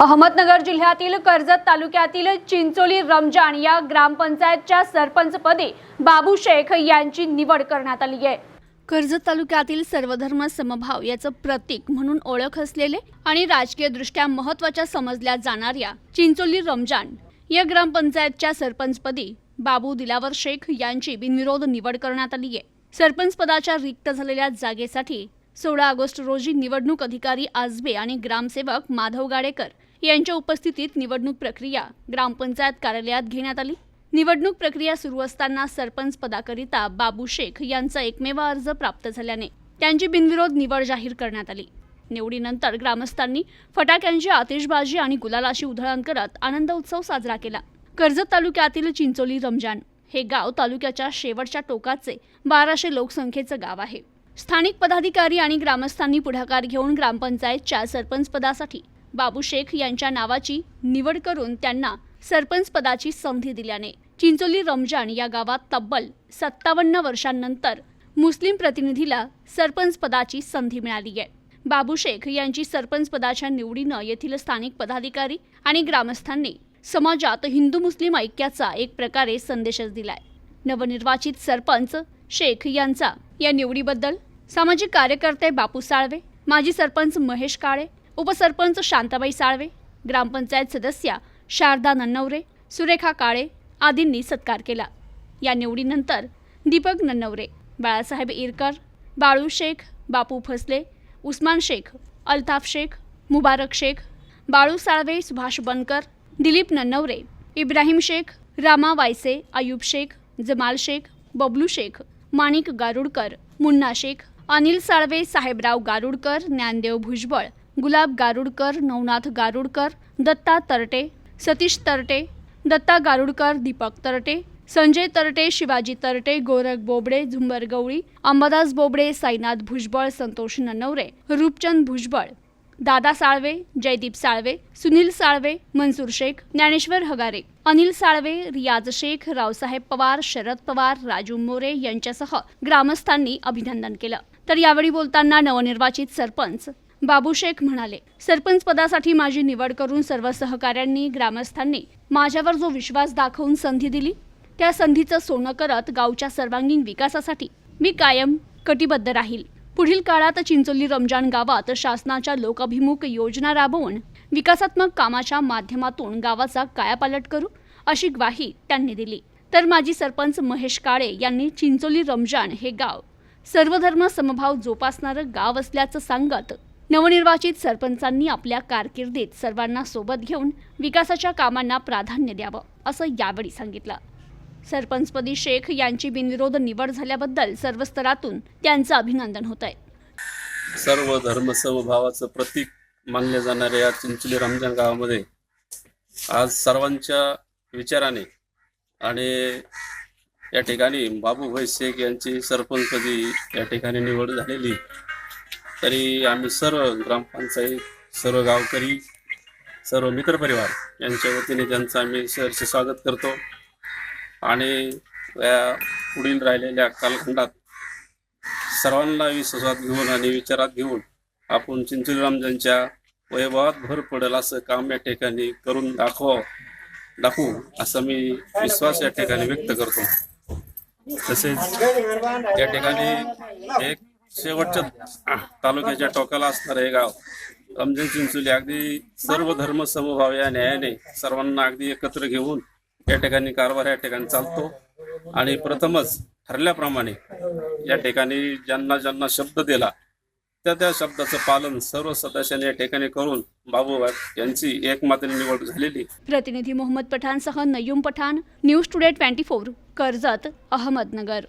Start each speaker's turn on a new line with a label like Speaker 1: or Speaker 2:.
Speaker 1: अहमदनगर जिल्ह्यातील कर्जत तालुक्यातील चिंचोली रमजान या ग्रामपंचायतच्या सरपंचपदी बाबू शेख यांची निवड करण्यात आली आहे. कर्जत तालुक्यातील सर्वधर्म समभाव याचं प्रतीक म्हणून ओळख असलेले आणि राजकीयदृष्ट्या महत्त्वाच्या समजल्या जाणाऱ्या चिंचोली रमजान या ग्रामपंचायतच्या सरपंचपदी बाबू दिलावर शेख यांची बिनविरोध निवड करण्यात आली आहे. सरपंच पदाच्या रिक्त झालेल्या जागेसाठी सोळा ऑगस्ट रोजी निवडणूक अधिकारी आजबे आणि ग्रामसेवक माधव गाडेकर यांच्या उपस्थितीत निवडणूक प्रक्रिया ग्रामपंचायत कार्यालयात घेण्यात आली. निवडणूक प्रक्रिया सुरू असताना सरपंच पदाकरिता बाबू शेख यांचा एकमेव अर्ज प्राप्त झाल्याने त्यांची बिनविरोध निवड जाहीर करण्यात आली. निवडीनंतर ग्रामस्थांनी फटाक्यांची आतिषबाजी आणि गुलालाशी उधळण करत आनंद उत्सव साजरा केला. कर्जत तालुक्यातील चिंचोली रमजान हे गाव तालुक्याच्या शेवटच्या टोकाचे बाराशे लोकसंख्येचं गाव आहे. स्थानिक पदाधिकारी आणि ग्रामस्थांनी पुढाकार घेऊन ग्रामपंचायतच्या सरपंच पदासाठी बाबू शेख यांच्या नावाची निवड करून त्यांना सरपंच पदाची संधी दिल्याने चिंचोली रमजान या गावात तब्बल सत्तावन्न वर्षांनंतर मुस्लिम प्रतिनिधीला सरपंच पदाची संधी मिळाली आहे. बाबू शेख यांची सरपंच पदाच्या निवडीनं येथील स्थानिक पदाधिकारी आणि ग्रामस्थांनी समाजात हिंदू मुस्लिम ऐक्याचा एक प्रकारे संदेशच दिलाय. नवनिर्वाचित सरपंच शेख यांचा या निवडीबद्दल सामाजिक कार्यकर्ते बापू साळवे माजी सरपंच महेश काळे उपसरपंच शांताबाई साळवे ग्रामपंचायत सदस्या शारदा नन्नवरे सुरेखा काळे आदींनी सत्कार केला. या निवडीनंतर दीपक नन्नवरे बाळासाहेब इरकर बाळू शेख बापू फसले उस्मान शेख अल्ताफ शेख मुबारक शेख बाळू साळवे सुभाष बनकर दिलीप नन्नवरे इब्राहिम शेख रामा वायसे आयूब शेख जमाल शेख बबलू शेख माणिक गारुडकर मुन्ना शेख अनिल साळवे साहेबराव गारुडकर ज्ञानदेव भुजबळ गुलाब गारुडकर नवनाथ गारुडकर दत्ता तरटे सतीश तरटे दत्ता गारुडकर दीपक तरटे संजय तरटे शिवाजी तरटे गोरख बोबडे झुंबर गवळी अंबादास बोबडे साईनाथ भुजबळ संतोष ननवरे रूपचंद भुजबळ दादा साळवे जयदीप साळवे सुनील साळवे मंसूर शेख ज्ञानेश्वर हगारे अनिल साळवे रियाज शेख रावसाहेब पवार शरद पवार राजू मोरे यांच्यासह ग्रामस्थांनी अभिनंदन केलं. तर यावेळी बोलताना नवनिर्वाचित सरपंच बाबू शेख म्हणाले सरपंच पदासाठी माझी निवड करून सर्व सहकाऱ्यांनी ग्रामस्थांनी माझ्यावर जो विश्वास दाखवून संधी दिली त्या संधीचं सोनं करत गावच्या सर्वांगीण विकासासाठी मी कायम कटिबद्ध राहील. पुढील काळात चिंचोली रमजान गावात शासनाच्या लोकाभिमुख योजना राबवून विकासात्मक कामाच्या माध्यमातून गावाचा कायापालट करू अशी ग्वाही त्यांनी दिली. तर माजी सरपंच महेश काळे यांनी चिंचोली रमजान हे गाव सर्वधर्म समभाव जोपासणारं गाव असल्याचं सांगत नवनिर्वाचित सरपंचांनी आपल्या कारकिर्दीत सर्वांना सोबत घेऊन विकासाच्या कामांना प्राधान्य द्यावं असं यावेळी सांगितलं. सरपंचपदी शेख यांची बिनविरोध निवड झाल्याबद्दल सर्व स्तरातून त्यांचं अभिनंदन होत आहे
Speaker 2: सर्व धर्म समभावाचं प्रतीक मानले जाणाऱ्या या चिंचोली रमजान गावामध्ये आज सर्वांच्या विचाराने आणि या ठिकाणी बाबूभाई शेख यांची सरपंचपदी या ठिकाणी निवड झालेली. तरी आम्ही सर्व ग्रामपंचायत सर्व गावकरी सर्व मित्रपरिवार यांच्या वतीने त्यांचं आम्ही सहर्ष स्वागत करतो. आणि या पुढील राहिलेल्या कालखंडात सर्वांना विश्वासात घेऊन आणि विचारात घेऊन आपण चिंचोलीरामजांच्या वैभवात भर पडेल असं काम या ठिकाणी करून दाखवा दाखवू असा मी विश्वास या ठिकाणी व्यक्त करतो. तसेच या ठिकाणी एक शेवटच्या तालुक्याच्या टोकाला असणारं हे गाव रमजान चिंचोली अगदी सर्व धर्म समभाव या न्यायाने सर्वांना अगदी एकत्र घेऊन या ठिकाणी कारभार या ठिकाणी चालतो. आणि प्रथमच ठरल्याप्रमाणे या ठिकाणी ज्यांना ज्यांना शब्द दिला त्या त्या शब्दाचं पालन सर्व सदस्यांनी या ठिकाणी करून बाबू यांची एकमात्र निवड झालेली.
Speaker 1: प्रतिनिधी Mohammed पठाणसह Nayum Pathan news today twenty four Karjat Ahmednagar.